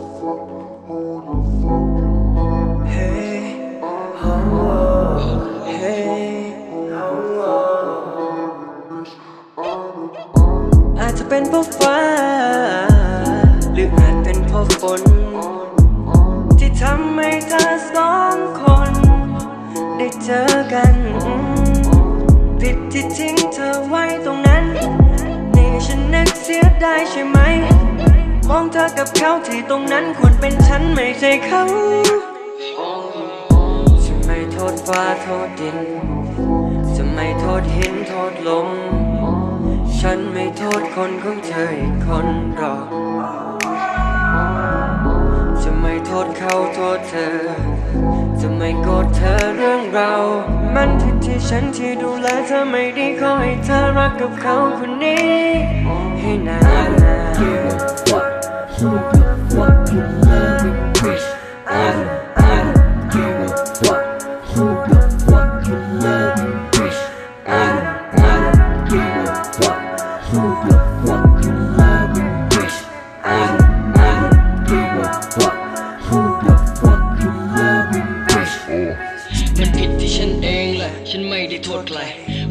อาจจะเป็นเพราะฟ้า หรืออาจเป็นเพราะฝน ที่ทำให้เธอสองคน ได้เจอกัน ผิดที่ทิ้งเธอไว้ตรงนั้น นี่ฉันนึกเสียดายใช่ไหม มองเธอกับเขาที่ตรงนั้นควรเป็นฉันไม่ใช่เขาจะไม่โทษฟ้าโทษดิน จะไม่โทษหินโทษลม ฉันไม่โทษคนของเธออีกคนหรอก จะไม่โทษเขาโทษเธอ จะไม่โกรธเธอเรื่องเรา มันผิดที่ฉันที่ดูแลเธอไม่ดีขอให้เธอรักกับเขาคนนี้ มันผิดที่ฉันเองแหละ ฉันไม่ได้โทษใคร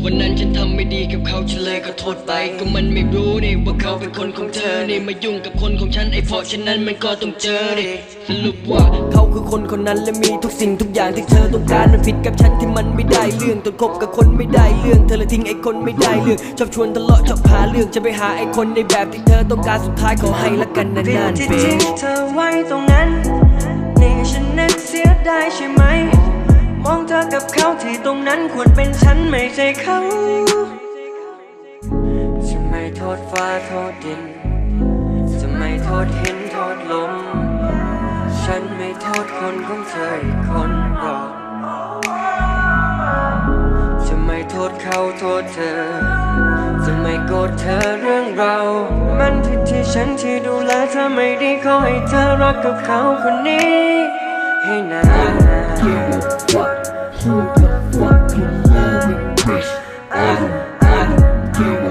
วันนั้นฉันทำไม่ดีกับเขาฉันเลยขอโทษไป ก็มันไม่รู้นี่ว่าเขาเป็นคนของเธอนี่มายุ่งกับคนของฉันไอ้เพราะฉะนั้นมันก็ต้องเจอดิสรุปว่าเขาคือคนคนนั้นและมีทุกสิ่งทุกอย่างที่เธอต้องการมันผิดกับฉันที่มันไม่ได้เรื่องต้องคบกับคนไม่ได้เรื่องเธอเลยทิ้งไอ้คนไม่ได้เรื่องชอบชวนทะเลาะชอบหาเรื่องจะไปหาไอ้คนในแบบที่เธอต้องการสุดท้ายขอให้ละกันนานๆเป็นที่ทิ้งเธอไว้ตรงนั้นนี่ฉันนึก กับเขาที่ตรงนั้นควรเป็นฉันไม่ใช่เขาจะไม่โทษฟ้าโทษดิน จะไม่โทษหินโทษลม ฉันไม่โทษคนของเธออีกคนหรอกจะไม่โทษเขาโทษเธอ จะไม่โกรธเธอเรื่องเรา มันผิดที่ฉันที่ดูแลเธอไม่ดีขอให้เธอรักกับเขาคนนี้ ให้นาน feel